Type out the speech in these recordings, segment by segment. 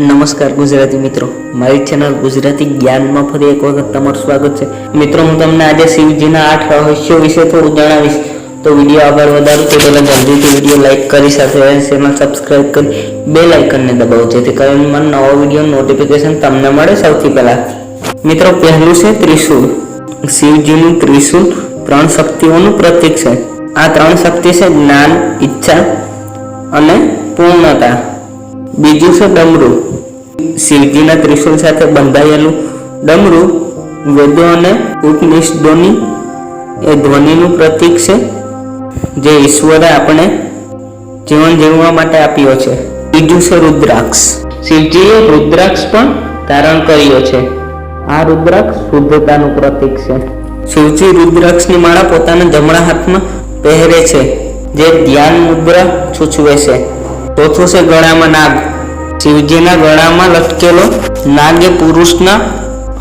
નમસ્કાર ગુજરાતી મિત્રો. મારી ચેનલ ગુજરાતી જ્ઞાનમાં ફરી એક વખત તમારું સ્વાગત છે. મિત્રો, હું તમને આજે શિવજીના આઠ રહસ્યો વિશે થોડું જણાવીશ. તો વીડિયો આગળ વધારું તો પહેલાં જલ્દીથી વીડિયો લાઇક કરી સાથે ચેનલ સબસ્ક્રાઇબ કરી બે લાઇકનને દબાવો, જેથી કરીને મને નવો વીડિયો નોટિફિકેશન તમને મળે સૌથી પહેલાં. મિત્રો, પહેલું છે ત્રિશુલ શિવજીનું ત્રિશુલ ત્રણ શક્તિઓનું પ્રતીક છે. આ ત્રણ શક્તિ છે જ્ઞાન, ઈચ્છા અને પૂર્ણતા. બીજું છે ડમરું. શિવજીના ત્રિશુલ સાથે બંધાયેલું ડમરું, વેદો અને ઉપનિષદોની એ ધ્વનિનું પ્રતીક છે, જે ઈશ્વરે આપણે જીવન જીવવા માટે આપ્યો છે. બીજું છે રુદ્રાક્ષ. શિવજીએ રુદ્રાક્ષ પણ ધારણ કર્યો છે. આ રુદ્રાક્ષ શુદ્ધતાનું પ્રતીક છે. શિવજી રુદ્રાક્ષની માળા પોતાના જમણા હાથમાં પહેરે છે, જે ધ્યાન મુદ્રા સૂચવે છે. ચોથું છે ગળામાં નાગ. શિવજીના ગળામાં લટકેલો નાગ એ પુરુષના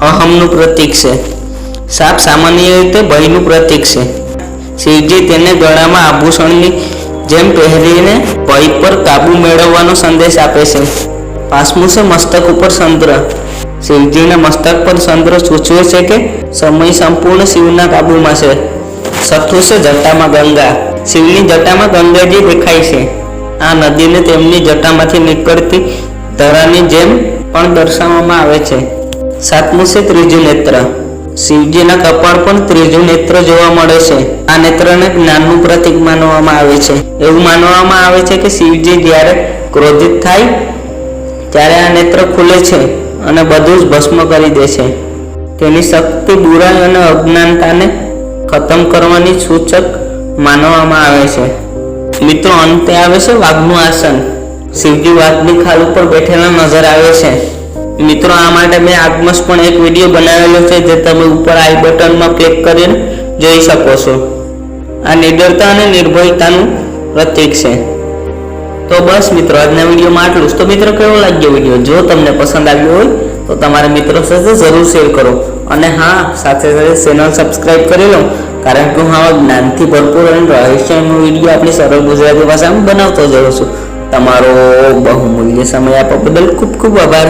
અહમનું પ્રતીક છે. સાપ સામાન્ય રીતે ભયનું પ્રતીક છે. શિવજી તેને ગળામાં આભૂષણની જેમ પહેરીને ભય પર કાબુ મેળવવાનો સંદેશ આપે છે. પાંચમું છે મસ્તક ઉપર ચંદ્ર શિવજીના મસ્તક પર ચંદ્ર સૂચવે છે કે સમય સંપૂર્ણ શિવના કાબુમાં છે. છઠ્ઠું છે જટામાં ગંગા. શિવની જટામાં ગંગાજી દેખાય છે. આ નદીને તેમની જટામાંથી નીકળતી ધરાની જેમ પણ દર્શાવવામાં આવે છે. સાતમું છે ત્રીજું નેત્ર શિવજીના કપાળ પણ ત્રીજું નેત્ર જોવા મળે છે. આ નેત્રને જ્ઞાનનું પ્રતીક માનવામાં આવે છે. એવું માનવામાં આવે છે કે શિવજી જ્યારે ક્રોધિત થાય, ત્યારે આ નેત્ર ખુલે છે અને બધું જ ભસ્મ કરી દે છે. તેની શક્તિ, બુરાઈ અને અજ્ઞાનતાને ખતમ કરવાની સૂચક માનવામાં આવે છે. મિત્રો, અંતે આવે છે વાઘનું આસન. શિવજી વાઘની ખાલ ઉપર બેઠેલા નજર આવે છે. મિત્રો, આ માટે મેં આગમસ પણ એક વીડિયો બનાવેલો છે જે તમે ઉપર આઈ બટનમાં ક્લિક કરીને જોઈ શકો છો. આ નિડરતા અને નિર્ભયતાનું પ્રતીક છે. તો બસ મિત્રો, આજના વિડીયોમાં આટલું જ. તો મિત્રો, કેવો લાગ્યો વીડિયો? જો તમને પસંદ આવ્યો હોય, તો તમારા મિત્રો સાથે જરૂર શેર કરો. અને હા, સાથે સાથે ચેનલ સબસ્ક્રાઇબ કરી લો, કારણ કે હું આવા જ્ઞાનથી ભરપૂર અને રહસ્યનો વીડિયો આપણી સરળ ગુજરાતી ભાષામાં બનાવતો જઉં છું. તમારો બહુમૂલ્ય સમય આપવા બદલ ખૂબ ખૂબ આભાર.